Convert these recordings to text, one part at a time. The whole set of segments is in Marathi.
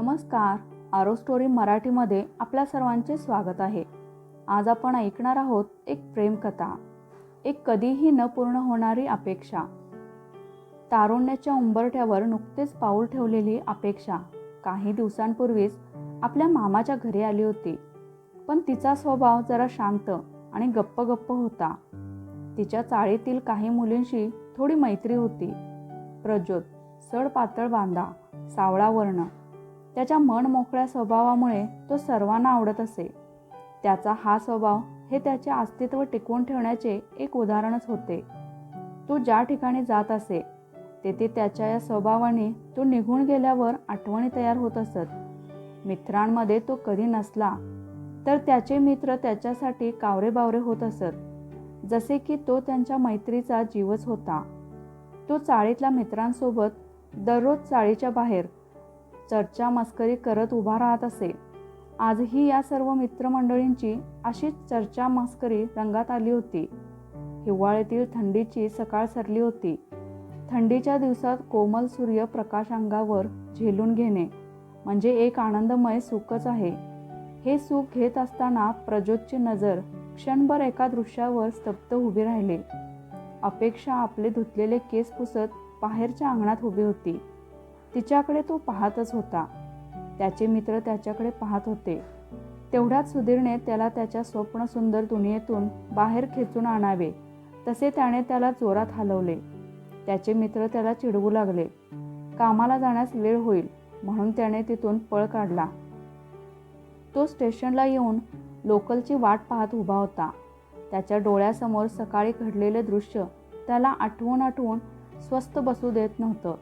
नमस्कार. आरो स्टोरी मराठीमध्ये आपल्या सर्वांचे स्वागत आहे. आज आपण ऐकणार आहोत एक प्रेमकथा. एक कधीही न पूर्ण होणारी अपेक्षा. तारुण्याच्या उंबरठ्यावर नुकतेच पाऊल ठेवलेली अपेक्षा. काही दिवसांपूर्वीच आपल्या मामाच्या घरी आली होती. पण तिचा स्वभाव जरा शांत आणि गप्प गप्प होता. तिच्या चाळीतील काही मुलींशी थोडी मैत्री होती. प्रज्योत सड पातळ बांधा सावळा वर्ण त्याच्या मन मोकळ्या स्वभावामुळे तो सर्वांना आवडत असे. त्याचा हा स्वभाव हे त्याचे अस्तित्व टिकवून ठेवण्याचे एक उदाहरणच होते. तो ज्या ठिकाणी जात असे तेथे त्याच्या या स्वभावाने तो निघून गेल्यावर आठवणी तयार होत असत. मित्रांमध्ये तो कधी नसला तर त्याचे मित्र त्याच्यासाठी कावरेबावरे होत असत. जसे की तो त्यांच्या मैत्रीचा जीवच होता. तो चाळीतल्या मित्रांसोबत दररोज चाळीच्या बाहेर चर्चा मस्करी करत उभा राहत असे आजही या सर्व मित्रमंडळींची अशीच चर्चा मस्करी रंगात आली होती. हिवाळ्यातील थंडीची सकाळ सरली होती. थंडीच्या दिवसात कोमल सूर्य प्रकाश अंगावर झेलून घेणे म्हणजे एक आनंदमय सुखच आहे. हे सुख घेत असताना प्रज्योतची नजर क्षणभर एका दृश्यावर स्तब्ध उभी राहिली. अपेक्षा आपले धुतलेले केस पुसत बाहेरच्या अंगणात उभी होती. तिच्याकडे तो पाहतच होता. त्याचे मित्र त्याच्याकडे पाहत होते. तेवढ्यात सुधीरने त्याला त्याच्या स्वप्न सुंदर दुनियेतून बाहेर खेचून आणावे. तसे त्याने त्याला जोरात हलवले. त्याचे मित्र त्याला चिडवू लागले. कामाला जाण्यास वेळ होईल म्हणून त्याने तिथून पळ काढला. तो स्टेशनला येऊन लोकलची वाट पाहत उभा होता. त्याच्या डोळ्यासमोर सकाळी घडलेले दृश्य त्याला आठवून आठवून स्वस्थ बसू देत नव्हतं.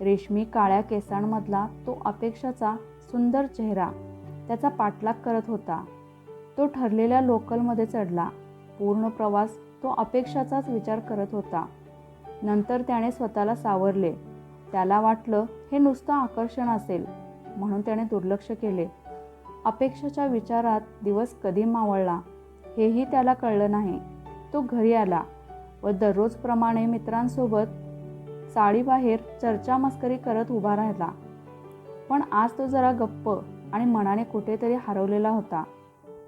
रेशमी काळ्या केसांमधला तो अपेक्षाचा सुंदर चेहरा त्याचा पाठलाग करत होता. तो ठरलेल्या लोकलमध्ये चढला. पूर्ण प्रवास तो अपेक्षाचाच विचार करत होता. नंतर त्याने स्वतःला सावरले. त्याला वाटलं हे नुसतं आकर्षण असेल. म्हणून त्याने दुर्लक्ष केले. अपेक्षाच्या विचारात दिवस कधी मावळला हेही त्याला कळलं नाही. तो घरी आला व दररोजप्रमाणे मित्रांसोबत चाळीबाहेर चर्चा मस्करी करत उभा राहिला. पण आज तो जरा गप्प आणि मनाने कुठेतरी हरवलेला होता.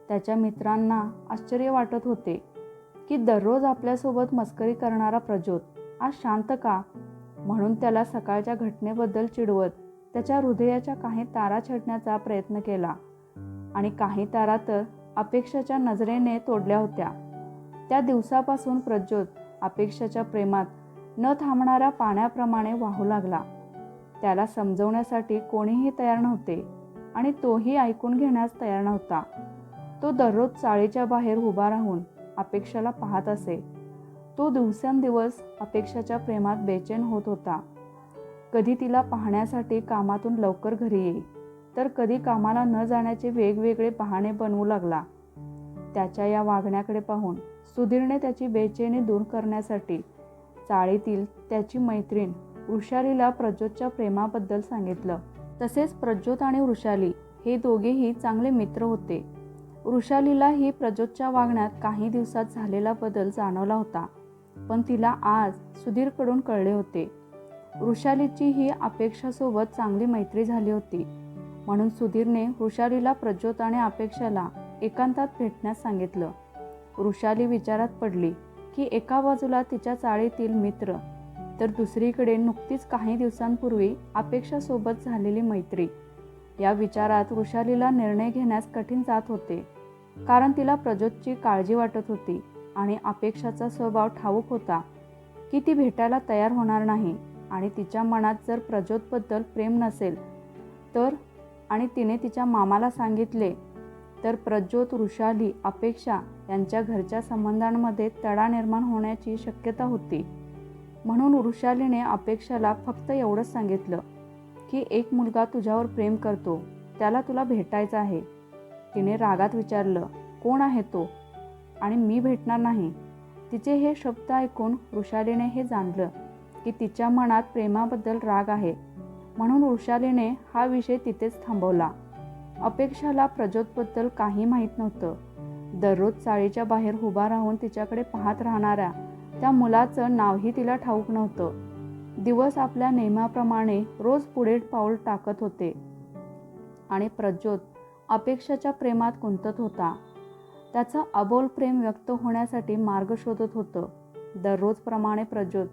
त्याच्या मित्रांना आश्चर्य वाटत होते की दररोज आपल्यासोबत मस्करी करणारा प्रज्योत आज शांत का? म्हणून त्याला सकाळच्या घटनेबद्दल चिडवत त्याच्या हृदयाच्या काही तारा छेडण्याचा प्रयत्न केला. आणि काही तारा तर अपेक्षाच्या नजरेने तोडल्या होत्या. त्या दिवसापासून प्रज्योत अपेक्षाच्या प्रेमात न थांबणाऱ्या पाण्याप्रमाणे वाहू लागला. त्याला समजवण्यासाठी कोणीही तयार नव्हते आणि तोही ऐकून घेण्यास तयार नव्हता. तो दररोज चाळीच्या बाहेर उभा राहून अपेक्षाला पाहत असे. तो दिवसेंदिवस अपेक्षाच्या प्रेमात बेचैन होत होता. कधी तिला पाहण्यासाठी कामातून लवकर घरी येई तर कधी कामाला न जाण्याचे वेगवेगळे बहाणे बनवू लागला. त्याच्या या वागण्याकडे पाहून सुधीरने त्याची बेचैनी दूर करण्यासाठी चाळीतील त्याची मैत्रीण वृषालीला प्रज्योतच्या प्रेमाबद्दल सांगितलं. तसेच प्रज्योत आणि वृषाली हे दोघेही चांगले मित्र होते. वृषालीला ही प्रज्योतच्या वागण्यात काही दिवसात झालेला बदल जाणवला होता पण तिला आज सुधीरकडून कळले होते. वृषालीची ही अपेक्षासोबत चांगली मैत्री झाली होती. म्हणून सुधीरने वृषालीला प्रज्योत आणि अपेक्षाला एकांतात भेटण्यास सांगितलं. वृषाली विचारात पडली की एका बाजूला तिच्या चाळीतील मित्र तर दुसरीकडे नुकतीच काही दिवसांपूर्वी अपेक्षासोबत झालेली मैत्री. या विचारात वृषालीला निर्णय घेण्यास कठीण जात होते कारण तिला प्रज्योतची काळजी वाटत होती आणि अपेक्षाचा स्वभाव ठाऊक होता की ती भेटायला तयार होणार नाही आणि तिच्या मनात जर प्रज्योतबद्दल प्रेम नसेल तर आणि तिने तिच्या मामाला सांगितले तर प्रज्योत वृषाली अपेक्षा यांच्या घरच्या संबंधांमध्ये तडा निर्माण होण्याची शक्यता होती. म्हणून वृषालीने अपेक्षाला फक्त एवढंच सांगितलं की एक मुलगा तुझ्यावर प्रेम करतो त्याला तुला भेटायचं आहे. तिने रागात विचारलं कोण आहे तो? आणि मी भेटणार नाही. तिचे हे शब्द ऐकून वृषालीने हे जाणलं की तिच्या मनात प्रेमाबद्दल राग आहे. म्हणून वृषालीने हा विषय तिथेच थांबवला. अपेक्षाला प्रज्योतबद्दल काही माहीत नव्हतं. दररोज चाळीच्या बाहेर उभा राहून तिच्याकडे पाहत राहणाऱ्या त्या मुलाचं नावही तिला ठाऊक नव्हतं. दिवस आपल्या नेमाप्रमाणे रोज पुढे पाऊल टाकत होते. आणि प्रज्योत अपेक्षाच्या प्रेमात गुंतत होता. त्याचं अबोल प्रेम व्यक्त होण्यासाठी मार्ग शोधत होतं. दररोजप्रमाणे प्रज्योत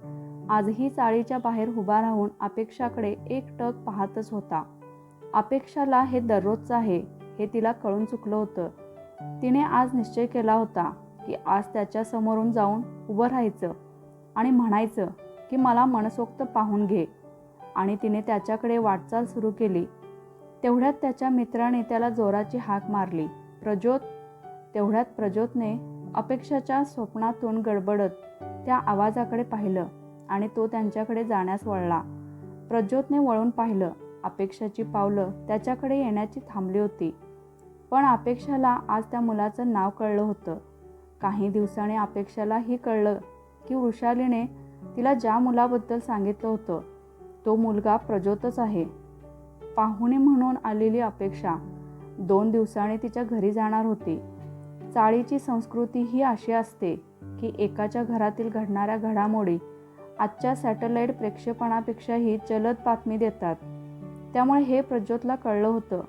आजही चाळीच्या बाहेर उभा राहून अपेक्षाकडे एक टक पाहतच होता. अपेक्षाला हे दररोजचं आहे हे तिला कळून चुकलं होतं. तिने आज निश्चय केला होता की आज त्याच्या समोरून जाऊन उभं राहायचं आणि म्हणायचं की मला मनसोक्त पाहून घे. आणि तिने त्याच्याकडे वाटचाल सुरू केली. तेवढ्यात त्याच्या मित्राने त्याला जोराची हाक मारली. प्रज्योत? तेवढ्यात प्रज्योतने अपेक्षाच्या स्वप्नातून गडबडत त्या आवाजाकडे पाहिलं आणि तो त्यांच्याकडे जाण्यास वळला. प्रज्योतने वळून पाहिलं अपेक्षाची पावलं त्याच्याकडे येण्याची थांबली होती. पण अपेक्षाला आज त्या मुलाचं नाव कळलं होतं. काही दिवसांनी अपेक्षालाही कळलं की वृषालीने तिला ज्या मुलाबद्दल सांगितलं होतं तो मुलगा प्रज्योतच आहे. पाहुणे म्हणून आलेली अपेक्षा दोन दिवसांनी तिच्या घरी जाणार होती. चाळीची संस्कृती ही अशी असते की एकाच्या घरातील घडणाऱ्या घडामोडी आजच्या सॅटेलाईट प्रेक्षेपणापेक्षाही जलद बातमी देतात. त्यामुळे हे प्रज्योतला कळलं होतं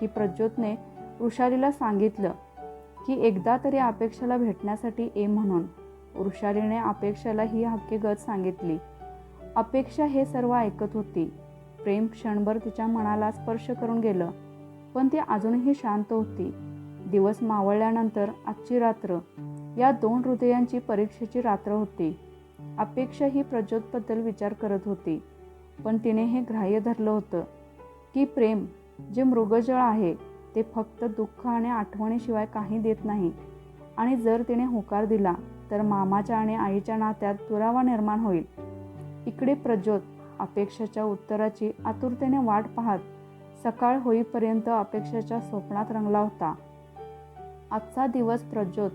की प्रज्योतने वृषालीला सांगितलं की एकदा तरी अपेक्षाला भेटण्यासाठी ए म्हणून. वृषालीने अपेक्षाला ही हकीकत सांगितली. अपेक्षा हे सर्व ऐकत होती. प्रेम क्षणभर तिच्या मनाला स्पर्श करून गेलं पण ती अजूनही शांत होती. दिवस मावळल्यानंतर आजची रात्र या दोन हृदयांची परीक्षेची रात्र होती. अपेक्षा ही प्रज्योतबद्दल विचार करत होती पण तिने हे ग्राह्य धरलं होतं. की प्रेम जे मृगजळ आहे ते फक्त दुःख आणि आठवणीशिवाय काही देत नाही. आणि जर तिने होकार दिला तर मामाच्या आणि आईच्या नात्यात दुरावा निर्माण होईल. इकडे प्रज्योत अपेक्षाच्या उत्तराची आतुरतेने वाट पाहत सकाळ होईपर्यंत अपेक्षाच्या स्वप्नात रंगला होता. आजचा दिवस प्रज्योत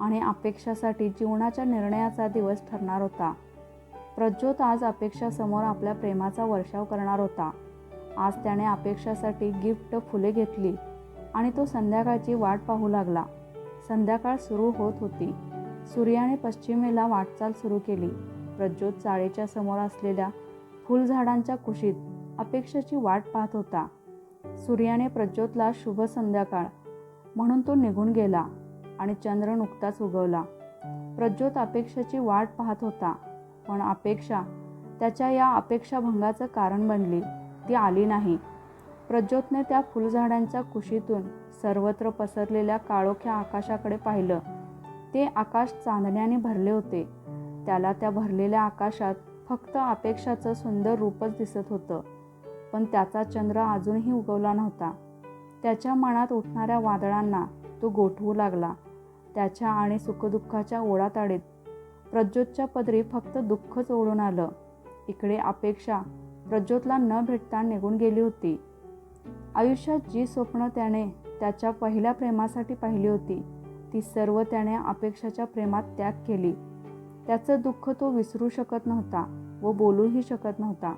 आणि अपेक्षासाठी जीवनाच्या निर्णयाचा दिवस ठरणार होता. प्रज्योत आज अपेक्षासमोर आपल्या प्रेमाचा वर्षाव करणार होता. आज त्याने अपेक्षासाठी गिफ्ट फुले घेतली आणि तो संध्याकाळची वाट पाहू लागला. संध्याकाळ सुरू होत होती. सूर्याने पश्चिमेला वाटचाल सुरू केली. प्रज्योत चाळेच्या समोर असलेल्या फुलझाडांच्या कुशीत अपेक्षाची वाट पाहत होता. सूर्याने प्रज्योतला शुभ संध्याकाळ म्हणून तो निघून गेला आणि चंद्र नुकताच उगवला. प्रज्योत अपेक्षाची वाट पाहत होता पण अपेक्षा त्याच्या या अपेक्षाभंगाचं कारण बनली. ती आली नाही. प्रज्योतने त्या फुलझाडांच्या कुशीतून सर्वत्र पसरलेल्या काळोख्या आकाशाकडे पाहिलं. ते आकाश चांदण्याने भरले होते. त्याला त्या भरलेल्या आकाशात फक्त अपेक्षाचं सुंदर रूपच दिसत होतं. पण त्याचा चंद्र अजूनही उगवला नव्हता. त्याच्या मनात उठणाऱ्या वादळांना तो गोठवू लागला. त्याच्या आणि सुखदुःखाच्या ओढाताडीत प्रज्योतच्या पदरी फक्त दुःखच ओढून आलं. इकडे अपेक्षा प्रज्योतला न भेटता निघून गेली होती. आयुष्यात जी स्वप्न त्याने त्याच्या पहिल्या प्रेमासाठी पाहिली होती ती सर्व त्याने अपेक्षाच्या प्रेमात त्याग केली. त्याचं दुःख तो विसरू शकत नव्हता व बोलूही शकत नव्हता.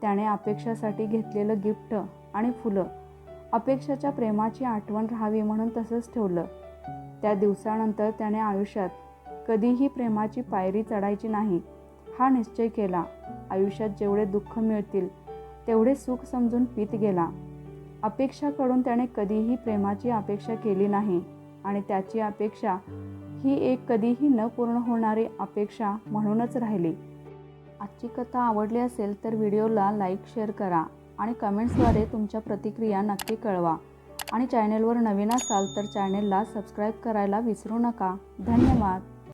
त्याने अपेक्षासाठी घेतलेलं गिफ्ट आणि फुलं अपेक्षाच्या प्रेमाची आठवण राहावी म्हणून तसंच ठेवलं. त्या दिवसानंतर त्याने आयुष्यात कधीही प्रेमाची पायरी चढायची नाही हा निश्चय केला. आयुष्यात जेवढे दुःख मिळतील तेवढे सुख समजून पीत गेला. अपेक्षाकडून त्याने कधीही प्रेमाची अपेक्षा केली नाही आणि त्याची अपेक्षा ही एक कधीही न पूर्ण होणारी अपेक्षा म्हणूनच राहिली. आजची कथा आवडली असेल तर व्हिडिओला लाईक शेअर करा आणि कमेंट्सद्वारे तुमच्या प्रतिक्रिया नक्की कळवा. आणि चॅनेलवर नवीन असाल तर चॅनेलला सबस्क्राईब करायला विसरू नका. धन्यवाद.